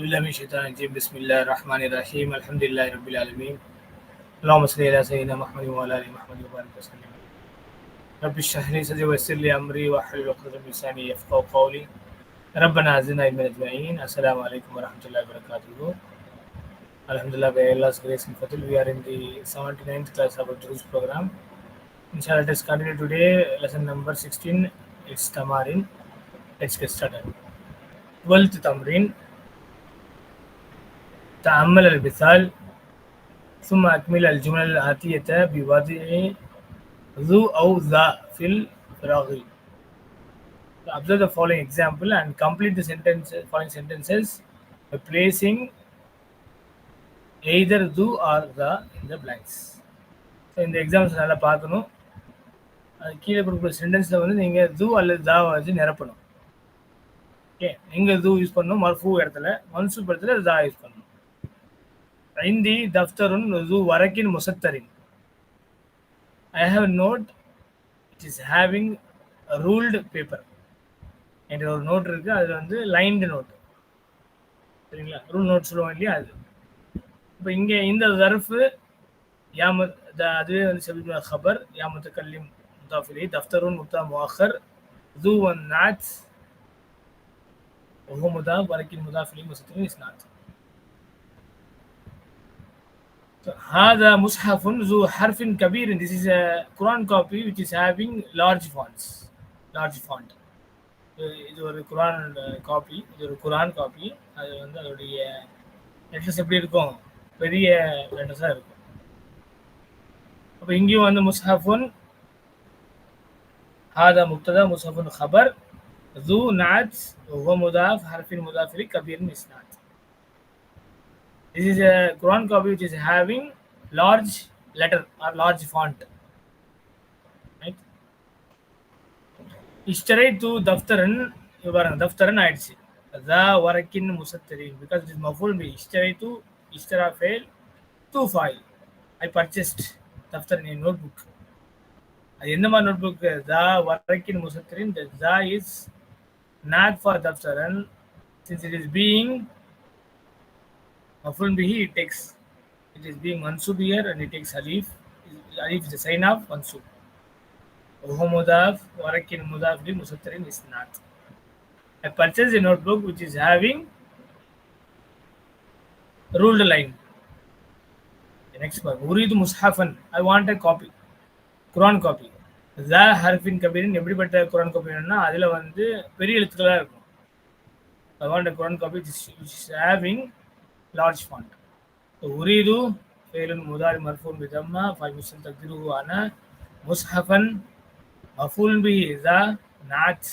بالله من الشيطان الرجيم بسم الله الرحمن الرحيم الحمد لله رب العالمين اللهم صل على سيدنا محمد وعلى آل محمد وبارك وسلم رب اشرح لي صدري ويسر لي أمري واحلل عقدة من لساني يفقهوا قولي ربنا زدنا علما أجمعين السلام عليكم ورحمة الله وبركاته Alhamdulillah, by Allah's grace and fadl, we are in the 79th class of our Druze program. Inshallah, let us continue today, lesson number 16. It's Tamarin. Let's get started. 12th Tamrin. تأمل المثال ثم أكمل الجمل الآتية بوضع ذو أو ذا في الفراغ. So observe the following example and complete the sentence, following sentences by placing either do or the in the blanks. So இந்த exams நல்லா பார்க்கணும் அது கீழே கொடுக்குற சென்டென்ஸில் வந்து நீங்கள் தூ அல்லது தா வச்சு நிரப்பணும் ஓகே எங்கே தூ யூஸ் பண்ணணும் மர்ஃபூ இடத்துல மன்சூப் இடத்துல தா யூஸ் பண்ணணும் ஐந்தி தஃப்தருன் து வரக்கின் முசத்தரின் I have note it is having ruled paper என்கிட்ட ஒரு நோட் இருக்குது அது வந்து லைன்டு நோட் சரிங்களா ரூல் நோட் சொல்லுவோம் இல்லையா அது இப்போ இங்கே இந்த தரஃபு யாம அதுவே வந்து செபில் ஹபர் யாமத்து கல்லிம் முதாஃபிலி தஃப்தருன் முத்தா முஹர் து ஒன் knots وهو مضاف ولكن مضاف إليه مستتر إسناد هذا مصحف ذو حرف كبير this is a Quran copy which is having large fonts large font இது ஒரு குரான் காப்பி இது ஒரு குரான் காப்பி அது வந்து அதோடைய லெட்டர்ஸ் எப்படி இருக்கும் பெரிய லெட்டர்ஸாக இருக்கும் அப்போ இங்கேயும் வந்து முஸ்ஹஃபுன் هذا مبتدا مصحف خبر ذو نعت وهو مضاف حرف مضاف كبير إسناد This is a Quran copy which is having large letter or large font. Right? Ishtarai to daftaran இவ்வாறு தஃப்தரன் ஆயிடுச்சு அதா வரக்கின் முசத்தரி பிகாஸ் இட் இஸ் மஃபுல் பி இஸ்டரை டு இஸ்டரா ஃபெயில் டூ ஃபைல் ஐ பர்ச்சேஸ்ட் தஃப்தரன் என் நோட் புக் அது எந்த மாதிரி நோட் புக் ஜா வரக்கின் முசத்தரின் த ஜா is not for தஃப்தரன் since it is being Maful bihi it takes it is being mansub here and it takes alif. Alif is the sign of mansub. Ohu mudaf warakin mudaf li musatarin is not. I purchased a notebook which is having ruled line. The next part. Urid mushafan. I want a copy. Quran copy ஜா ஹர்ஃபின் கபீரின் எப்படிப்பட்ட Quran copy வேணும்னா அதில் வந்து பெரிய எழுத்துக்களாக இருக்கும் I want a Quran copy having large font உரீது ஃபேலுன் முதாரி மர்ஃபூன் பிதம்மா five முஸ்லிம் தக்திருஹு அன முஸ்ஹஃபன் மஃபூல் B ذا نعت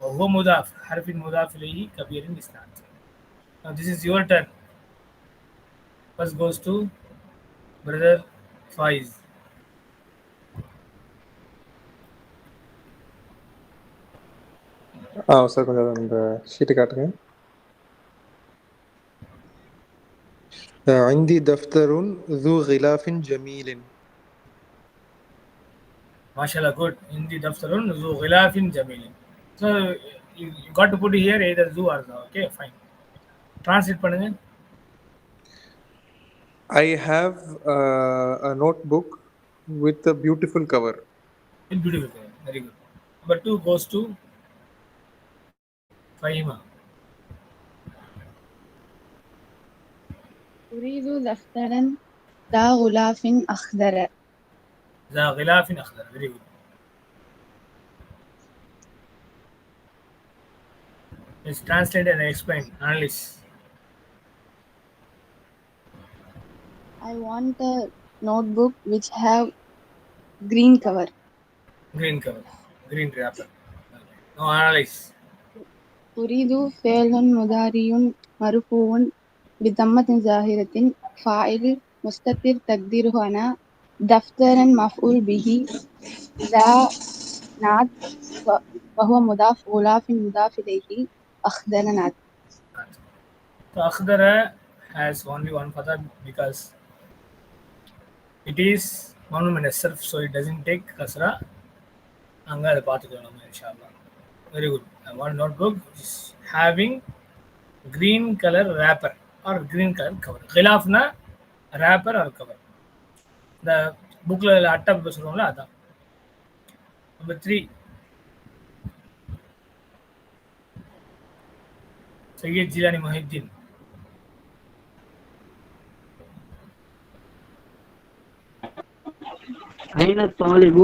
وهو مضاف حرف مضاف إليه كبير إسناد Now this is your turn. First goes to brother Faiz. ஆ சார் கொஞ்சம் அந்த ஷீட்டு காட்டுங்க عندي دفتر ذو غلاف جميل good. So, you, got to put here either zu or za. Okay, fine. Translate. I have uh, a notebook with a beautiful cover. Beautiful cover. Very good. Number two goes to Fahima. أريد دفترا ذا غلاف أخضر ذا غلاف أخضر. Very good. Let's translate and explain. Analyze. I want a notebook which have green cover. Green cover. Green wrapper. Now analyze. أريد فعل مضارع مرفوع بضمة ظاهرة فاعل مستتر تقديره أنا دفترا مفعول به ذا نعت وهو مضاف غلاف مضاف إليه أخضر نعت So Akhdara has only one fatha because it is monument in itself, so it doesn't take kasra. அங்கே அதை பார்த்துக்கலாம் நம்ம இன்ஷால்லா very good one notebook is having green color wrapper or green color cover கிலாஃப்னா wrapper or cover இந்த புக்கில் அட்டை சொல்லுவாங்களா அதான் number three Syed Jilani Mohideen أين الطالب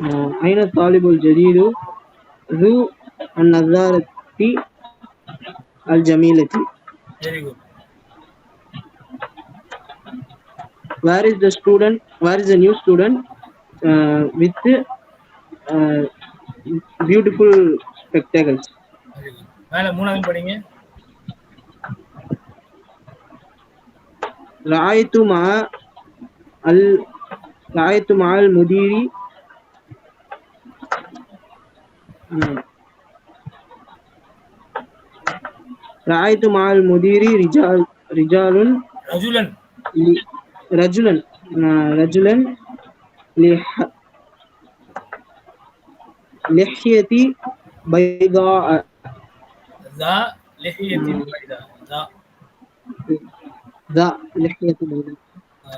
آه، أين الطالب الجديد ذو النظارة الجميلة very good Where is the student Where is the new student uh, with uh, beautiful spectacles very good மேலே மூணாவது படிங்க رأيت مع ال رأيت مع المدير رأيت مع المدير رجال رجال رجلا رجلا رجلا لحيتي بيضاء ذا لحيتي بيضاء ذا ذا لحيتي بيضاء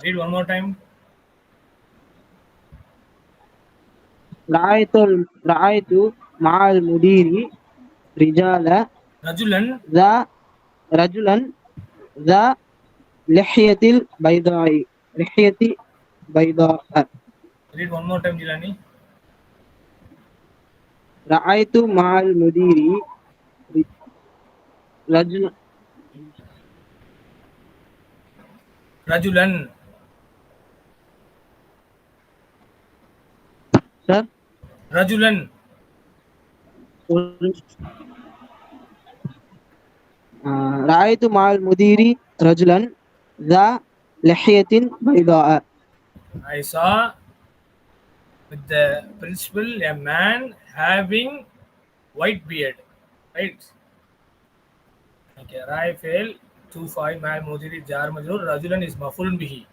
read one more time رأيت رأيت مع المدير رجال rajulan za rajulan za lihiyatil baydai lihiyati bayda read one more time jilani. ra'aitu ma'al mudiri rajul rajulan sir rajulan آه، رأيت مع المدير رجلا ذا لحية بيضاء I saw with the principal a man having white beard right okay راي فعل two five مع المدير جار مجرور رجلا is مفعول به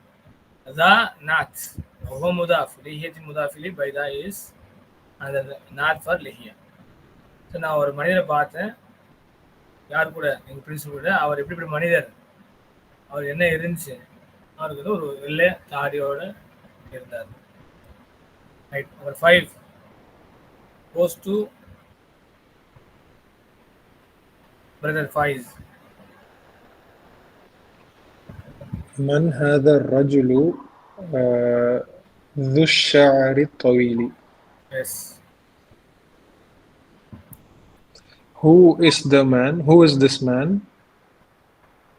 ذا نات وهو مضاف لحية مضاف إليه بيضاء is அந்த not for லெஹியா so நான் ஒரு மனிதரை பார்த்தேன் யார் கூட எங்கள் principal கூட அவர் எப்படி இப்படி மனிதர் அவர் என்ன இருந்துச்சு அவருக்கு வந்து ஒரு வெள்ளை தாடியோட இருந்தார் right number five goes to brother Faiz من هذا الرجل آه، ذو الشعر الطويل yes who is the man? Who is this man?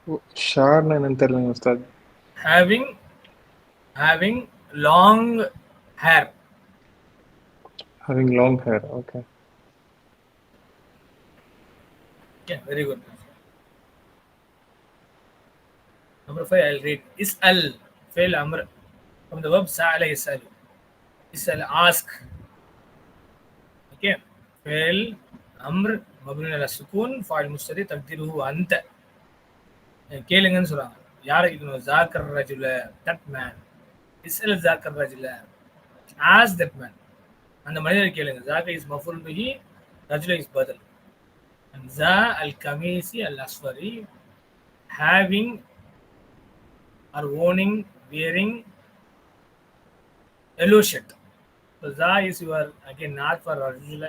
Having having ತೆರಲಿಲ್ಲ Ustad having having long hair having long hair Number five, I'll read. Is'al, fail amr, from the verb sa'ala Is Is'al, ask. Okay, fail அம்ர் மபுரின் அல சுக்கூன் foil முஸ்தரி தக்திருஹு அந்த கேளுங்கன்னு சொல்கிறாங்க யாரை? கேட்கணும் ஜாக்கர் ரஜுல தட் மேன் இஸ்ரல் ஜாக்கர் ரஜுல ஆஸ் தட் மேன் அந்த மனிதர் கேளுங்க. ஜாக்க இஸ் மஃபுல் பிஹி ரஜுல இஸ் பதில் ஜா அல் கமீசி அல் Ashwari having or owning wearing yellow shirt Jha is your again நாட் ஃபார் ரஜுல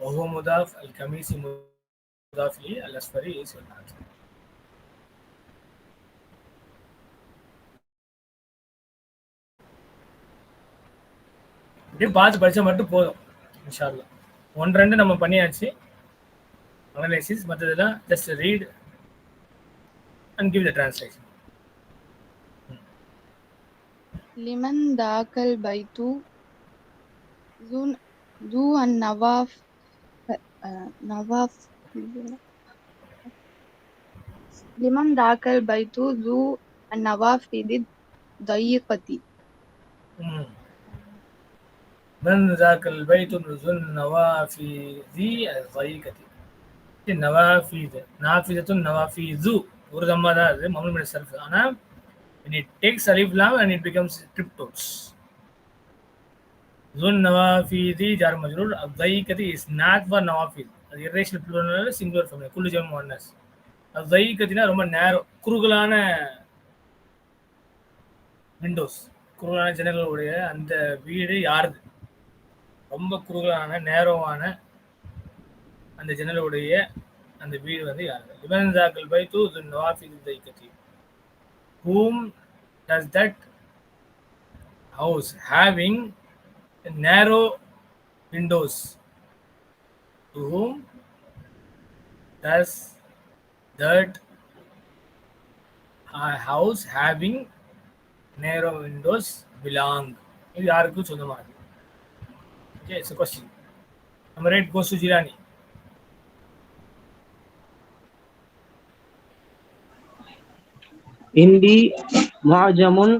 وهو مضاف الكميسي مضاف لي الأسفري is your not இப்படியே பார்த்து படிச்சா மட்டும் போதும் இன்ஷால்லா ஒன்று ரெண்டு நம்ம பண்ணியாச்சு அனலைசிஸ் மற்றதெல்லாம் just read and give the translation لمن ذاك البيت ذو ذو النواف آه، نواف لمن ذاك البيت ذو النوافذ الضيقة من ذاك البيت ذو النوافذ الضيقة النوافذ نافذة النوافذ ஒரு தம்மா தான் அது மம்மல் மின சர்ஃப் ஆனால் when it takes alif lam and it becomes triptos நவாஃபீதி ஜார் மஜ்ரூர் இஸ் ஸ்நாத் ஃபார் நவாஃபீத் அது இரேஷனல் ப்ளூரல் சிங்குலர் ஃபேமிலி குல்லு ஜம் ஒன்னஸ் அவ்தைகதினா ரொம்ப நேரம். குறுகலான விண்டோஸ் குறுகலான ஜன்னல்களுடைய அந்த வீடு யாருது? ரொம்ப குறுகலான நேரமான அந்த ஜன்னலுடைய அந்த வீடு வந்து யாருது? லிபன்சாக்கள் பை தூ துன் நவாஃபீத் தைகதி whom does that house having narrow windows. To whom does that house having narrow windows belong? யாருக்கு சொந்தமாக Okay, it's a question. Number eight goes to Jirani. In the Majamun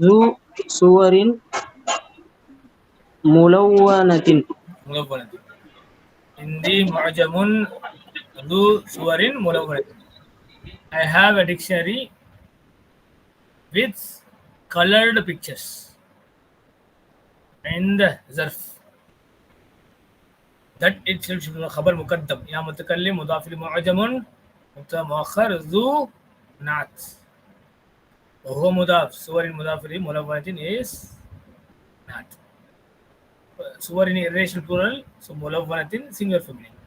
Zu Suwarin ملونة ملونة عندي معجم ذو صور ملونة I have a dictionary with colored pictures عند ظرف that itself should be خبر مقدم يا متكلم مضاف إليه معجم مبتدا مؤخر ذو نعت وهو مضاف صور مضاف إليه ملونة is not சுவரின் irrational plural so முலவனத்தின் singular feminine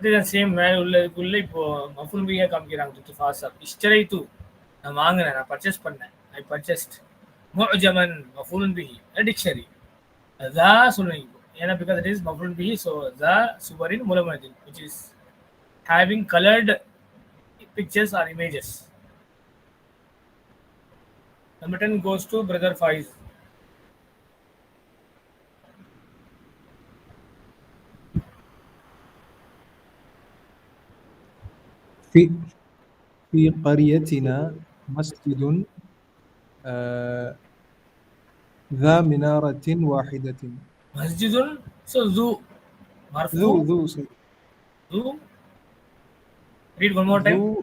அதேதான் same வேலை உள்ளதுக்குள்ள இப்போ மஃபுல் பியா காமிக்கிறாங்க துத்து fast இஷ்டரை தூ நான் வாங்கினேன் நான் பர்ச்சேஸ் பண்ணேன். ஐ பர்ச்சேஸ்ட் முஜமன் மஃபுல் பிஹி டிக்ஷனரி அதுதான் சொல்லுவீங்க இப்போ. ஏன்னா பிகாஸ் இட் இஸ் மஃபுல் பிஹி ஸோ த சுவரின் முலவனத்தின் which is having coloured pictures or images number ten goes to brother Faiz في في قريتنا مسجد آه، ذا منارة واحدة. مسجد؟ so ذو ذو ذو ذو؟ Read one more time.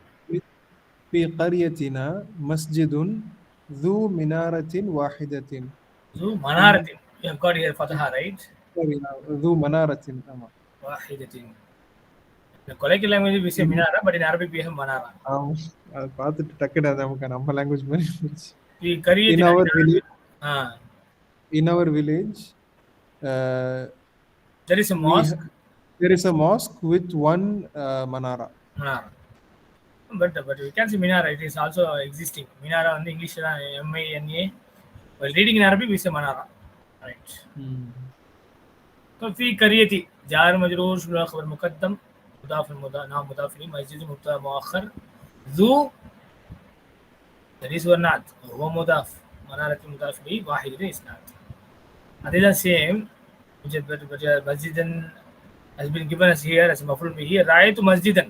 في قريتنا مسجد ذو منارة واحدة. ذو منارة. You have got here فتحة right? ذو منارة آه. واحدة. கொலைக்கு language we say minara but in Arabic we have manara ஆமா. அதை பார்த்துட்டு டக்குனு அது நமக்கு நம்ம language மாதிரி இருந்துச்சு. we கரிய in our village ah in our village uh, there is a mosque there is a mosque with one uh, manara Minara. But but we can say Minara. It is also existing. Minara on the English M I N A. While reading in Arabic, we say Manara. Right. तो फी करियती jar मजरूर शुरा खबर Muqaddam مضاف نعم مضاف اليه مجزوز مبتدا مؤخر ذو تريس والنعت وهو مضاف منارة المضاف اليه واحد الاسناد هذا سيم مسجدا has been given us here as maful bihi ra'aytu masjidan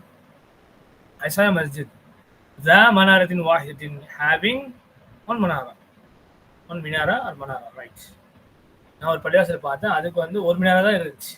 i saw a masjid the manaratin wahidatin having one manara one minara or manara right நான் ஒரு பள்ளிவாசல் பார்த்தேன் அதுக்கு வந்து ஒரு மினாரா தான் இருந்துச்சு